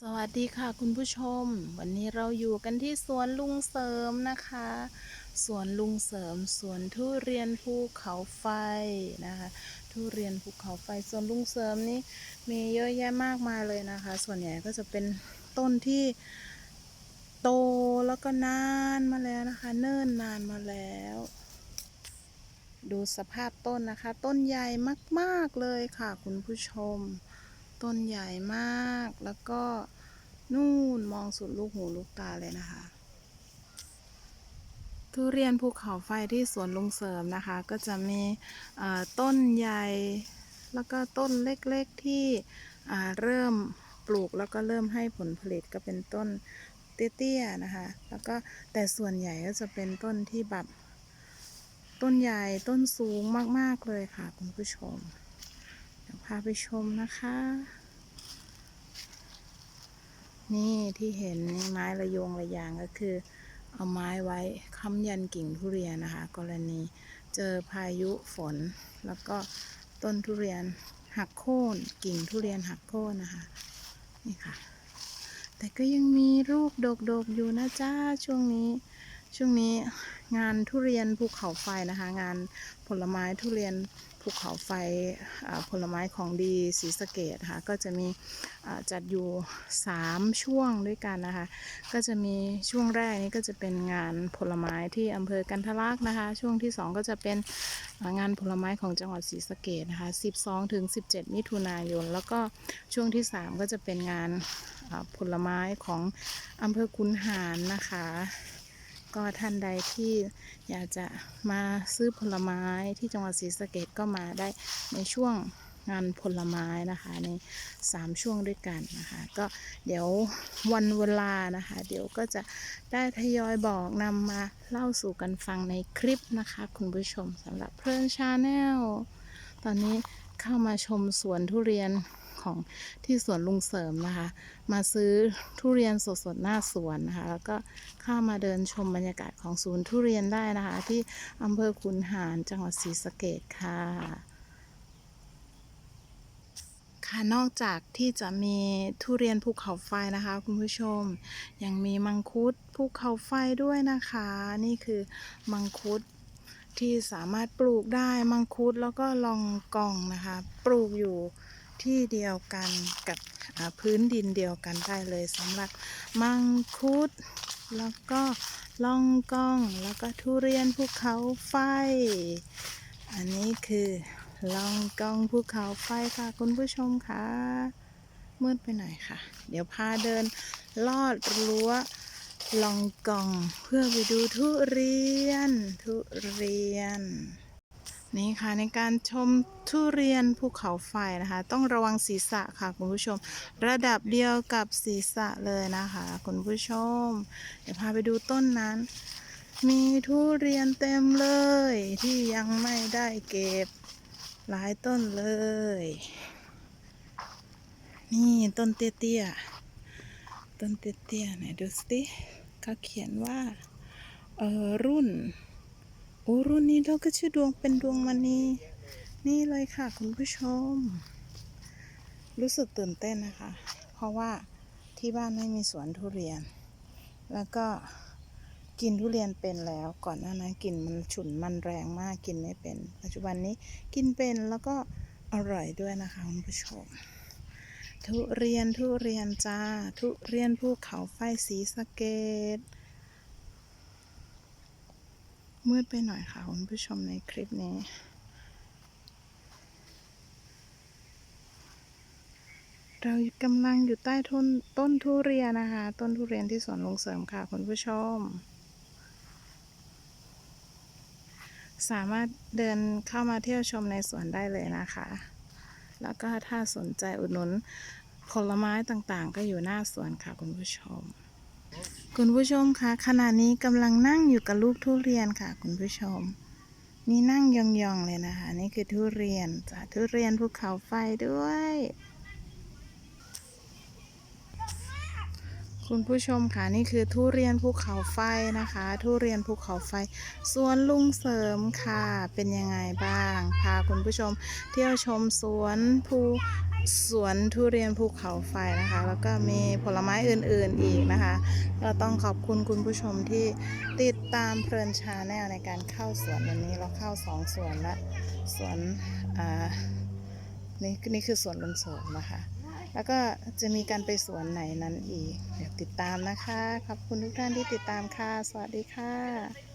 สวัสดีค่ะคุณผู้ชม วันนี้เราอยู่กันที่สวนลุงเสริมนะคะ สวนลุงเสริมสวนทุเรียนภูเขาไฟนะคะทุเรียนภูเขาไฟสวนลุงเสริมนี่มีเยอะแยะมากมายเลยนะคะ ส่วนใหญ่ก็จะเป็นต้นที่โตแล้วก็นานมาแล้วนะคะ เนิ่นนานมาแล้ว ดูสภาพต้นนะคะ ต้นใหญ่มากๆเลยค่ะ คุณผู้ชม ต้นใหญ่มากแล้วก็นู่นมองสุดลูกหูลูกตาเลยนะคะ ทุเรียนภูเขาไฟที่สวนลุงเสริมนะคะ ก็จะมีต้นใหญ่แล้วก็ต้นเล็กๆที่เริ่มปลูกแล้วก็เริ่มให้ผลผลิตก็เป็นต้นเตี้ยๆนะคะ แล้วก็แต่ส่วนใหญ่ก็จะเป็นต้นที่แบบต้นใหญ่ต้นสูงมากๆเลยค่ะคุณผู้ชม พาไปชมนะคะ นี่ที่เห็นนี่ไม้ระยงระยางก็คือ เอาไม้ไว้ค้ำยันกิ่งทุเรียนนะคะ กรณีเจอพายุฝน แล้วก็ต้นทุเรียนหักโค่นกิ่งทุเรียนหักโค่นนะคะ นี่ค่ะ แต่ก็ยังมีรูปดกๆอยู่นะจ้าช่วงนี้ ช่วงนี้งานทุเรียนภูเขาไฟนะคะ งานผลไม้ทุเรียนภูเขาไฟผลไม้ของดีศรีสะเกดค่ะก็จะมีจัดอยู่ 3 ช่วงด้วยกันนะคะ ก็จะมีช่วงแรกนี้ก็จะเป็นงานผลไม้ที่อำเภอกันทะลักนะคะ ช่วงที่ 2 ก็จะเป็นงานผลไม้ของจังหวัดศรีสะเกดนะคะ 12ถึง17 มิถุนายน แล้วก็ช่วงที่ 3 ก็จะเป็นงานผลไม้ของอำเภอคุนหารนะคะ ก็ท่านใดที่อยากจะมาซื้อผลไม้ที่จังหวัดศรีสะเกดก็มาได้ในช่วงงานผลไม้นะคะใน 3 ช่วงด้วยกันนะคะ ก็เดี๋ยววันเวลานะคะ เดี๋ยวก็จะได้ทยอยบอกนำมาเล่าสู่กันฟังในคลิปนะคะ คุณผู้ชมสำหรับเพลินชาแนลตอนนี้เข้ามาชมสวนทุเรียน ของที่สวนลุงเสริมนะคะ มาซื้อทุเรียนสดๆหน้าสวนนะคะ แล้วก็เข้ามาเดินชมบรรยากาศของศูนย์ทุเรียนได้นะคะ ที่อำเภอขุนหารจังหวัดศรีสะเกดค่ะค่ะนอกจากที่จะมีทุเรียนภูเขาไฟนะคะ คุณผู้ชม ยังมีมังคุดภูเขาไฟด้วยนะคะ นี่คือมังคุดที่สามารถปลูกได้มังคุดแล้วก็ลองกองนะคะ ปลูกอยู่ ที่เดียวกันกับพื้นดินเดียวกันได้เลยสำหรับมังคุด แล้วก็ลองกองแล้วก็ทุเรียนภูเขาไฟ อันนี้คือลองกองภูเขาไฟค่ะคุณผู้ชมค่ะมืดไปหน่อยค่ะ เดี๋ยวพาเดินลอดรั้วลองกองเพื่อไปดูทุเรียน ทุเรียน นี่ค่ะในการชมทุเรียนภูเขาไฟนะคะ ต้องระวังศีรษะค่ะคุณผู้ชม ระดับเดียวกับศีรษะเลยนะคะคุณผู้ชม เดี๋ยวพาไปดูต้นนั้น มีทุเรียนเต็มเลย ที่ยังไม่ได้เก็บหลายต้นเลย นี่ต้นเตี้ยๆต้นเตี้ยๆไหนดูสิเขาเขียนว่าเออรุ่น โอ้รุ่นนี้เราก็ชื่อดวงเป็นดวงมณีนี่เลยค่ะ คุณผู้ชม รู้สึกตื่นเต้นนะคะ เพราะว่าที่บ้านไม่มีสวนทุเรียน แล้วก็กินทุเรียนเป็นแล้ว ก่อนหน้านั้นกลิ่นมันฉุนมันแรงมากกินไม่เป็น ปัจจุบันนี้กินเป็นแล้วก็อร่อยด้วยนะคะคุณผู้ชม ทุเรียนทุเรียนจ้า ทุเรียนภูเขาไฟสีสะเกต มืดไปหน่อยค่ะคุณผู้ชมในคลิปนี้ เรากำลังอยู่ใต้ต้นต้นทุเรียนนะคะ ต้นทุเรียนที่สวนลุงเสริมค่ะคุณผู้ชม สามารถเดินเข้ามาเที่ยวชมในสวนได้เลยนะคะ แล้วก็ถ้าสนใจอุดหนุนผลไม้ต่างๆ ก็อยู่หน้าสวนค่ะคุณผู้ชม คุณผู้ชมคะขณะนี้กำลังนั่งอยู่กับลูกทุเรียนค่ะ คุณผู้ชม นี่นั่งยองๆเลยนะคะ นี่คือทุเรียนจ้ะทุเรียนภูเขาไฟด้วย คุณผู้ชมค่ะนี่คือทุเรียนภูเขาไฟนะคะ ทุเรียนภูเขาไฟสวนลุงเสริมค่ะ เป็นยังไงบ้าง พาคุณผู้ชมเที่ยวชมสวนภูสวนทุเรียนภูเขาไฟนะคะ แล้วก็มีผลไม้อื่นๆอีกนะคะก็ต้องขอบคุณคุณผู้ชมที่ติดตามเพลินชาแนลในการเข้าสวนวันนี้เราเข้าสองสวนละสวนอ่านี่นี่คือสวนลุงโสริมนะคะ แล้วก็จะมีการไปสวนไหนนั้นอีก เดี๋ยวติดตามนะคะ ขอบคุณทุกท่านที่ติดตามค่ะ สวัสดีค่ะ